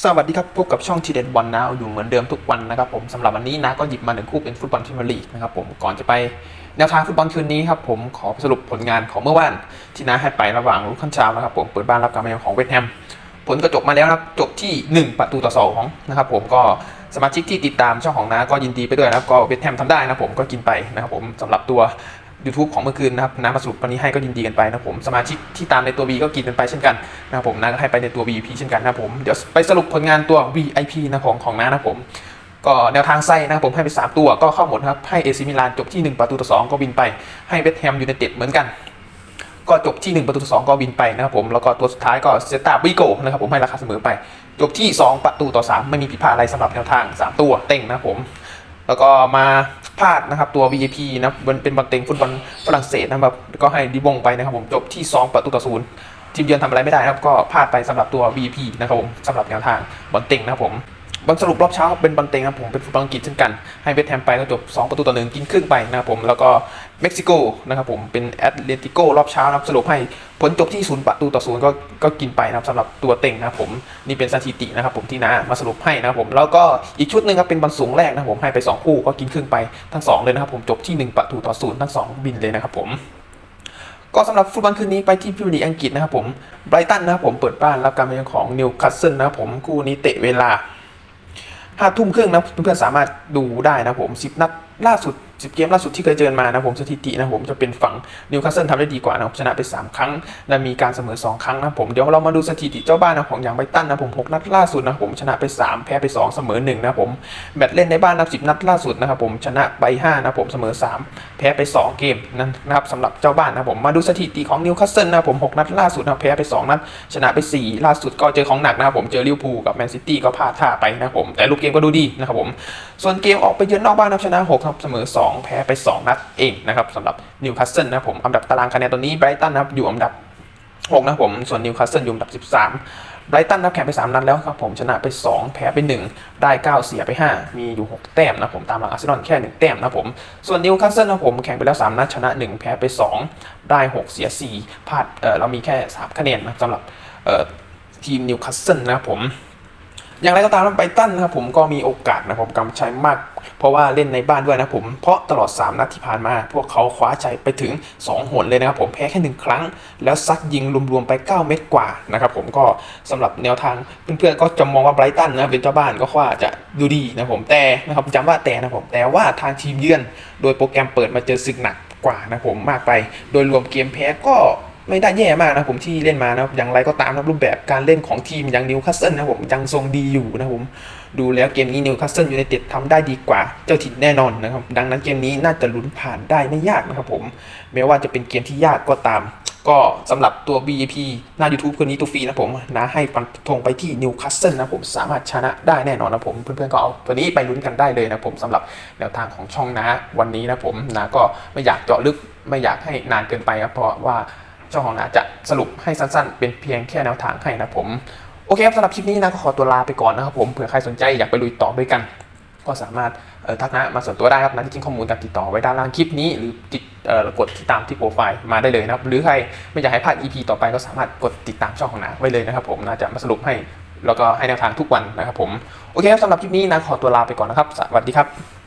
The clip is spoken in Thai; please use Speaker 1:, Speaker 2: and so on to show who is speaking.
Speaker 1: สวัสดีครับ พบกับช่องทีเด็ดบอลนะอยู่เหมือนเดิมทุกวันนะครับผมสำหรับวันนี้นะก็หยิบมาหนึ่งคู่เป็นฟุตบอลพรีเมียร์ลีกนะครับผมก่อนจะไปแนวทางฟุตบอลคืนนี้ครับผมขอสรุปผลงานของเมื่อวานที่น้าให้ไประหว่างลูกคันชาวนะครับผมเปิดบ้านรับการมาเยือนของเวสต์แฮมผลก็จบมาแล้วนะครับจบที่ 1 ประตูต่อ2นะครับผมก็สมาชิกที่ติดตามช่องของน้าก็ยินดีไปด้วยนะครับก็เวสต์แฮมทำได้นะผมก็กินไปนะครับผมสำหรับตัว YouTube ของเมื่อคืนนะครับน้ามาสรุปวันนี้ให้ก็ยินดีกันไปนะผมสมาชิกที่ตามในตัว B ก็กินกันไปเช่นกันนะครับผมน้าก็ให้ไปในตัว VIP เช่นกันนะผมเดี๋ยวไปสรุปผลงานตัว VIP นะของของน้านะผมก็แนวทางไส้นะครับผมให้ไป 3 ตัวก็เข้าหมดครับ ให้เอซิมิลานจบที่ 1 ประตูต่อ 2 ก็บินไปให้เวสแฮมยูไนเต็ดเหมือนกัน ก็จบที่ 1 ประตูต่อ 2 ก็บินไปนะครับผมแล้วก็ตัวสุดท้ายก็เซตาบิโกนะครับผมให้ราคาเสมอไป จบที่ 2 ประตูต่อ 3 ไม่มีผิดพลาดอะไรสำหรับแนวทาง 3 ตัวเต็งนะครับผม แล้วก็มา พลาดนะครับตัว VIP นะมันเป็นบอลเต็งฟุตบอลฝรั่งเศสนะครับก็ให้ดิบงไปนะครับผมจบที่ 2 ประตูต่อศูนย์ทีมเยือนทำอะไรไม่ได้นะครับก็พลาดไปสำหรับตัว VIP นะครับผมสำหรับแนวทางบอลเต็งนะครับผม บอลสรุปรอบเช้าเป็นบอลเต็งนะครับผมเป็นฟุตบอลอังกฤษเช่นกัน ให้เวสแฮมไปก็จบ 2 ประตูต่อหนึ่งกินครึ่งไปนะครับผมแล้วก็เม็กซิโกนะครับผมเป็นแอตเลติโกรอบเช้านะครับสรุปให้ผลจบที่ศูนย์ประตูต่อศูนย์ก็ก็กินไปนะครับสำหรับตัวเต็งนะครับผมนี่เป็นสถิตินะครับผมที่น้ามาสรุปให้นะครับผมแล้วก็อีกชุดหนึ่งครับเป็นบอลสูงแรกนะครับผมให้ไป 2 คู่ก็กินครึ่งไปทั้ง 2 เลยนะครับผมจบที่ 1 ประตูต่อศูนย์ทั้ง 2 บินเลยนะครับผมก็สำหรับฟุตบอลคืนนี้ไปที่พรีเมียร์ลีกอังกฤษนะครับผมไบรตันนะครับผมเปิดบ้านรับการมาเยือนของนิวคาสเซิลนะครับผมคู่นี้เตะเวลา ห้าทุ่มครึ่งนะเพื่อนๆสามารถดูได้นะผมสิบนัด ล่าสุดสิบเกมล่าสุดที่เคยเจอมานะผมสถิตินะผมจะเป็นฝั่งนิวคาสเซิลทำได้ดีกว่านะครับชนะไป 3 ครั้ง และมีการเสมอ 2 ครั้งนะผมเดี๋ยวเรามาดูสถิติเจ้าบ้านนะของอย่างไบตันนะผมหกนัดล่าสุดนะผมชนะไป 3 แพ้ไป 2 เสมอ 1 นะผมแมตช์เล่นในบ้านนับสิบนัดล่าสุดนะครับผมชนะไป 5 นะผมเสมอ 3 แพ้ไป 2 เกมนั่นนะครับสำหรับเจ้าบ้านนะผมมาดูสถิติของนิวคาสเซิลนะผม6นัดล่าสุดนะแพ้ไป 2 นัดชนะไป 4 ล่าสุดก็เจอของหนักนะครับผมเจอลิเวอร์พูลกับแมนซิตี้ก็พลาดท่าไปนะผมแต่รูปเกมก็ดูดีนะครับผมส่วนเกมออกไปเยือนนอกบ้านนะครับชนะครับเสมอ 2 แพ้ไป 2 นัดเองนะครับสำหรับนิวคาสเซิลนะครับผมอันดับตารางคะแนนตอนนี้ไบรตันนะครับอยู่อันดับ6นะผมส่วนนิวคาสเซิลอยู่อันดับ 13ไบรตันนะครับแข่งไป 3 นัดแล้วครับผมชนะไป 2 แพ้ไป 1 ได้ 9 เสียไป 5 มีอยู่ 6 แต้มนะผมตามหลังอาร์เซนอลแค่ 1 แต้มนะผมส่วนนิวคาสเซิลนะผมแข่งไปแล้ว 3 นัดชนะ 1 แพ้ไป 2 ได้ 6 เสีย 4พลาดเออเรามีแค่ 3 คะแนนนะสำหรับเออทีมนิวคาสเซิลนะครับผม อย่างไรก็ตามไบรตันนะครับผมก็มีโอกาสนะครับผมกำชัยมาก เพราะว่าเล่นในบ้านด้วยนะผม เพราะตลอด 3 นัดที่ผ่านมา พวกเขาคว้าชัยไปถึง 2 หนเลยนะครับผมแพ้แค่ 1 ครั้ง แล้วซัดยิงรวมๆไป 9 เม็ดกว่านะครับผมก็สำหรับแนวทางเพื่อนๆก็จะมองว่าไบรตันนะเป็นเจ้าบ้านก็ว่าจะดูดีนะผมแต่นะครับจำว่าแต่นะผมแต่ว่าทางทีมเยือน โดยโปรแกรมเปิดมาเจอศึกหนักกว่านะครับผมมากไป โดยรวมเกมแพ้ก็ ไม่ได้แย่มากนะผมที่เล่นมานะครับอย่างไรก็ตามนะรูปแบบการเล่นของทีมอย่างนิวคาสเซิลนะผมยังทรงดีอยู่นะผมดูแล้วเกมนี้นิวคาสเซิลยูไนเต็ดทำได้ดีกว่าเจ้าถิ่นแน่นอนนะครับดังนั้นเกมนี้น่าจะลุ้นผ่านได้ไม่ยากนะครับผมแม้ว่าจะเป็นเกมที่ยากก็ตาม ก็สำหรับตัว VIP หน้า YouTube คืนนี้ตัวฟรีนะผมนะให้ฟันธงไปที่นิวคาสเซิลนะผมสามารถชนะได้แน่นอนนะผมเพื่อนๆก็เอาตัวนี้ไปลุ้นกันได้เลยนะผมสำหรับแนวทางของช่องนะวันนี้นะผมนะก็ไม่อยากเจาะลึกไม่อยากให้นานเกินไปครับเพราะว่า เจ้าของนาจะสรุปให้สั้นๆ เป็นเพียงแค่แนวทางให้นะผม โอเคครับสำหรับคลิปนี้นะก็ขอตัวลาไปก่อนนะครับผมเผื่อใครสนใจอยากไปลุยต่อด้วยกัน ก็สามารถทักนะมาส่วนตัวได้ครับนะที่ทิ้งข้อมูลการติดต่อไว้ด้านล่างคลิปนี้ หรือติดเอ่อกดติดตามที่โปรไฟล์มาได้เลยนะครับหรือใครไม่อยากให้พลาด EP ต่อไปก็สามารถกดติดตามช่องของนาไว้เลยนะครับผมนะจะมาสรุปให้แล้วก็ให้แนวทางทุกวันนะครับผมโอเคครับสำหรับคลิปนี้นะขอตัวลาไปก่อนนะครับ สวัสดีครับ